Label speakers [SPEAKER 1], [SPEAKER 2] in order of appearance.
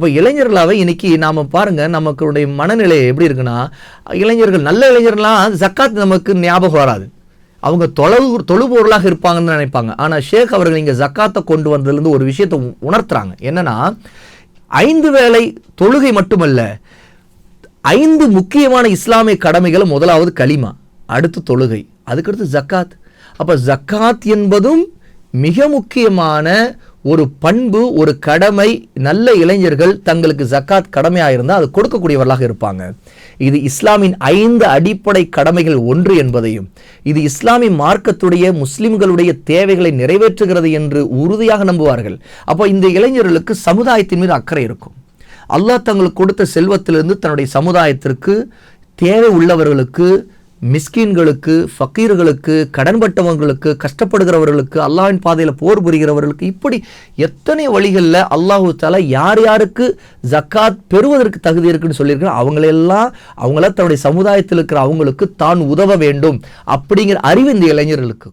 [SPEAKER 1] அப்போ இளைஞர்களாவே இன்னைக்கு நாம பாருங்க நமக்குடைய மனநிலை எப்படி இருக்குன்னா இளைஞர்கள் நல்ல இளைஞர்கள்லாம் ஜக்காத் நமக்கு ஞாபகம் வராது. அவங்க தொழு தொழுபொருளாக இருப்பாங்கன்னு நினைப்பாங்க. ஆனால் ஷேக் அவர்கள் இங்கே ஜக்காத்தை கொண்டு வந்ததுலேருந்து ஒரு விஷயத்தை உணர்த்துறாங்க. என்னன்னா ஐந்து வேளை தொழுகை மட்டுமல்ல ஐந்து முக்கியமான இஸ்லாமிய கடமைகள் முதலாவது கலிமா அடுத்து தொழுகை அதுக்கடுத்து ஜக்காத். அப்போ ஜக்காத் என்பதும் மிக முக்கியமான ஒரு பண்பு ஒரு கடமை நல்ல இளைஞர்கள் தங்களுக்கு ஜக்காத் கடமையாக இருந்தால் அது கொடுக்கக்கூடியவர்களாக இருப்பாங்க. இது இஸ்லாமின் ஐந்து அடிப்படை கடமைகள் ஒன்று என்பதையும் இது இஸ்லாமிய மார்க்கத்துடைய முஸ்லிம்களுடைய தேவைகளை நிறைவேற்றுகிறது என்று உறுதியாக நம்புவார்கள். அப்போ இந்த இளைஞர்களுக்கு சமுதாயத்தின் மீது அக்கறை இருக்கும். அல்லாஹ் தங்களுக்கு கொடுத்த செல்வத்திலிருந்து தன்னுடைய சமுதாயத்திற்கு தேவை உள்ளவர்களுக்கு மிஸ்கீன்களுக்கு ஃபக்கீர்களுக்கு கடன்பட்டவங்களுக்கு கஷ்டப்படுகிறவர்களுக்கு அல்லாஹ்வின் பாதையில் போர் புரிகிறவர்களுக்கு இப்படி எத்தனை வழிகளில் அல்லாஹு தாலா யார் யாருக்கு ஜக்காத் பெறுவதற்கு தகுதி இருக்குன்னு சொல்லியிருக்கிற அவங்களெல்லாம் அவங்கள தன்னுடைய சமுதாயத்தில் இருக்கிற அவங்களுக்கு தான் உதவ வேண்டும் அப்படிங்கிற அறிவு இந்த இளைஞர்களுக்கு